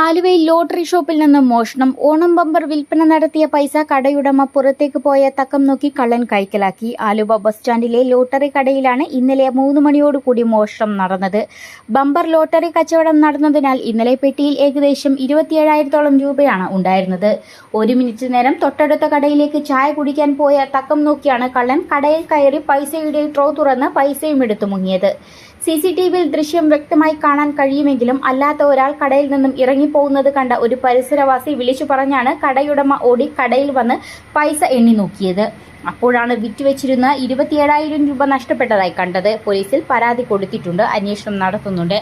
ആലുവയിൽ ലോട്ടറി ഷോപ്പിൽ നിന്ന് മോഷണം. ഓണം ബമ്പർ വിൽപ്പന നടത്തിയ പൈസ കടയുടമ പുറത്തേക്ക് പോയ തക്കം നോക്കി കള്ളൻ കൈക്കലാക്കി. ആലുവ ബസ് സ്റ്റാൻഡിലെ ലോട്ടറി കടയിലാണ് ഇന്നലെ മൂന്ന് മണിയോടുകൂടി മോഷണം നടന്നത്. ബമ്പർ ലോട്ടറി കച്ചവടം നടന്നതിനാൽ ഇന്നലെ പെട്ടിയിൽ ഏകദേശം ഇരുപത്തിയേഴായിരത്തോളം രൂപയാണ് ഉണ്ടായിരുന്നത്. ഒരു മിനിറ്റ് നേരം തൊട്ടടുത്ത കടയിലേക്ക് ചായ കുടിക്കാൻ പോയ തക്കം നോക്കിയാണ് കള്ളൻ കടയിൽ കയറി പൈസയുടെ ട്രോ തുറന്ന് പൈസയും എടുത്തു മുങ്ങിയത്. സി സി ടി വിയിൽ ദൃശ്യം വ്യക്തമായി കാണാൻ കഴിയുമെങ്കിലും അല്ലാത്ത ഒരാൾ കടയിൽ നിന്നും ഇറങ്ങിപ്പോകുന്നത് കണ്ട ഒരു പരിസരവാസി വിളിച്ചു പറഞ്ഞാണ് കടയുടമ ഓടി കടയിൽ വന്ന് പൈസ എണ്ണി നോക്കിയത്. അപ്പോഴാണ് വിറ്റുവെച്ചിരുന്ന ഇരുപത്തിയേഴായിരം രൂപ നഷ്ടപ്പെട്ടതായി കണ്ടത്. പോലീസിൽ പരാതി കൊടുത്തിട്ടുണ്ട്. അന്വേഷണം നടത്തുന്നുണ്ട്.